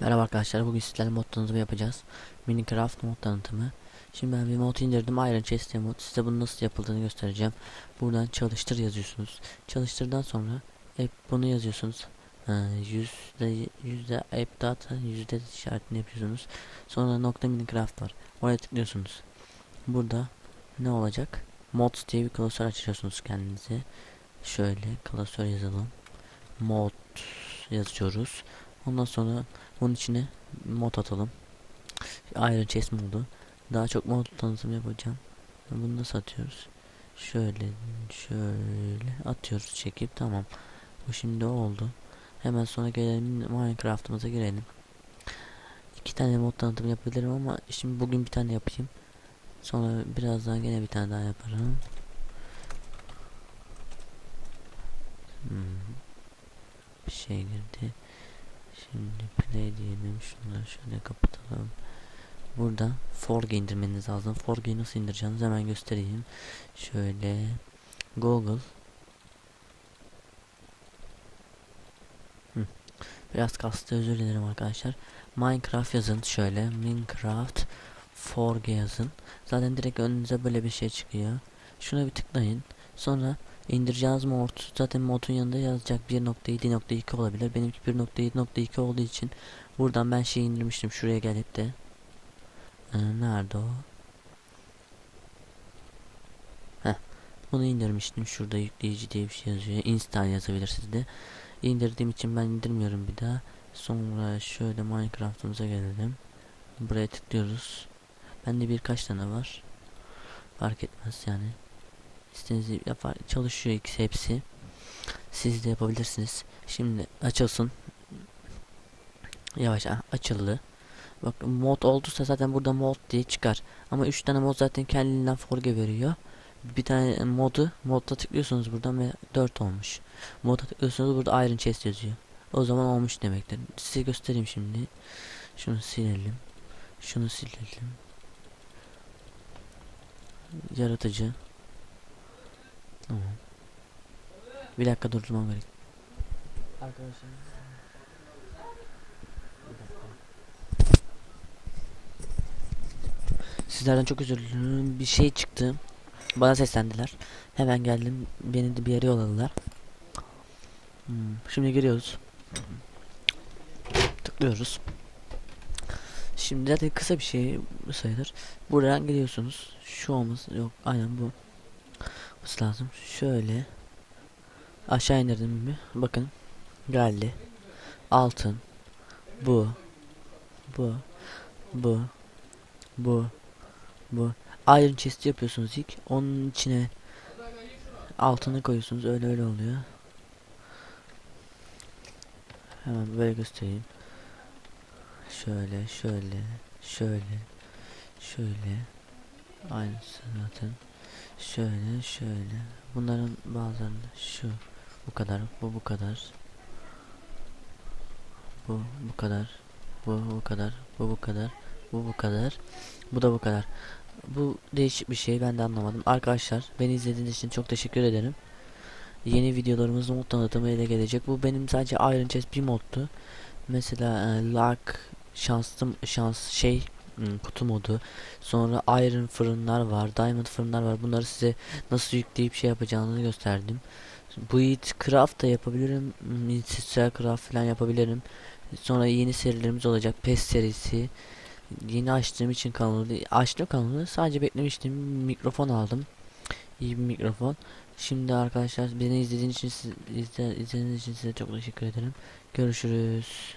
Merhaba arkadaşlar bugün sizlerle mod tanıtımı yapacağız. Minecraft mod tanıtımı. Şimdi ben bir mod indirdim Iron Chest mod. Size bunu nasıl yapıldığını göstereceğim. Buradan çalıştır yazıyorsunuz. Çalıştırdan sonra app bunu yazıyorsunuz. Yüzde yüzde app data yüzde işaretini yapıyorsunuz. Sonra nokta Minecraft var. Oraya tıklıyorsunuz. Burada ne olacak? Mods diye bir klasör açıyorsunuz kendinize. Şöyle klasör yazalım. Mod yazıyoruz. Ondan sonra bunun içine mod atalım. Iron Chest modu. Daha çok mod tanıtım yapacağım. Bunu nasıl atıyoruz? Şöyle şöyle atıyoruz çekip tamam. Bu şimdi oldu. Hemen sonra gelelim Minecraft'ımıza girelim. İki tane mod tanıtım yapabilirim ama şimdi bugün bir tane yapayım. Sonra birazdan gene bir tane daha yaparım. Hmm. Bir şey girdi. Şimdi play diyelim. Şunları şöyle kapatalım. Burada Forge indirmeniz lazım. Forge'yi nasıl indireceğinizi hemen göstereyim. Şöyle Google. Biraz kastı özür dilerim arkadaşlar. Minecraft yazın şöyle. Minecraft Forge yazın. Zaten direkt önünüze böyle bir şey çıkıyor. Şuna bir tıklayın. Sonra indireceğiniz mod zaten modun yanında yazacak 1.7.2 olabilir. Benimki 1.7.2 olduğu için buradan ben şey indirmiştim. Şuraya gelip de ee, nerede o? Heh. Bunu indirmiştim. Şurada yükleyici diye bir şey yazıyor. Install yazabilirsiniz de. İndirdiğim için ben indirmiyorum bir daha. Sonra şöyle Minecraft'ımıza gelelim. Buraya tıklıyoruz. Bende birkaç tane var. Fark etmez yani. İstediğinizi yapar. Çalışıyor ikisi hepsi. Siz de yapabilirsiniz. Şimdi açılsın. Yavaş ah, açıldı. Bak mod olduysa zaten burada mod diye çıkar. Ama 3 tane mod zaten kendinden forge veriyor. Bir tane modu modda tıklıyorsunuz buradan ve 4 olmuş. Moda tıklıyorsunuz burada Iron Chest yazıyor. O zaman olmuş demektir. Size göstereyim şimdi. Şunu silelim. Şunu silelim. Yaratıcı. Tamam. Bir dakika durdurmam gerek. Arkadaşlar. Sizlerden çok özür dilerim. Bir şey çıktı. Bana seslendiler. Hemen geldim. Beni de bir yere yolladılar. Hmm, Şimdi giriyoruz. Tıklıyoruz. Şimdi zaten kısa bir şey sayılır. Buradan geliyorsunuz. Şu olması yok. Aynen bu. Olması lazım. Şöyle. Aşağı indirdim mi? Bakın. Geldi. Altın. Bu. Bu. Bu. Bu. Bu. Iron chest yapıyorsunuz ilk. Onun içine altını koyuyorsunuz. Öyle öyle oluyor. Hemen böyle göstereyim. Şöyle, şöyle, şöyle, şöyle. Aynısı zaten. Şöyle, şöyle. Bunların bazılarında şu bu kadar, bu bu kadar. Bu bu kadar. Bu bu kadar. Bu bu kadar. Bu bu kadar. Bu da bu kadar. Bu değişik bir şey ben de anlamadım. Arkadaşlar beni izlediğiniz için çok teşekkür ederim. Yeni videolarımız mod tanıtımı ile gelecek. Bu benim sadece Iron Chest bir moddu. Mesela e, Luck şanslı şans şey kutu modu. Sonra Iron fırınlar var, Diamond fırınlar var. Bunları size nasıl yükleyip şey yapacağınızı gösterdim. Bu it craft da yapabilirim. Hmm, Industrial craft falan yapabilirim. Sonra yeni serilerimiz olacak. PES serisi. Yeni açtığım için kanalı açtım kanalı sadece beklemiştim mikrofon aldım iyi bir mikrofon şimdi arkadaşlar beni izlediğiniz için siz, izle, izlediğiniz için size çok teşekkür ederim görüşürüz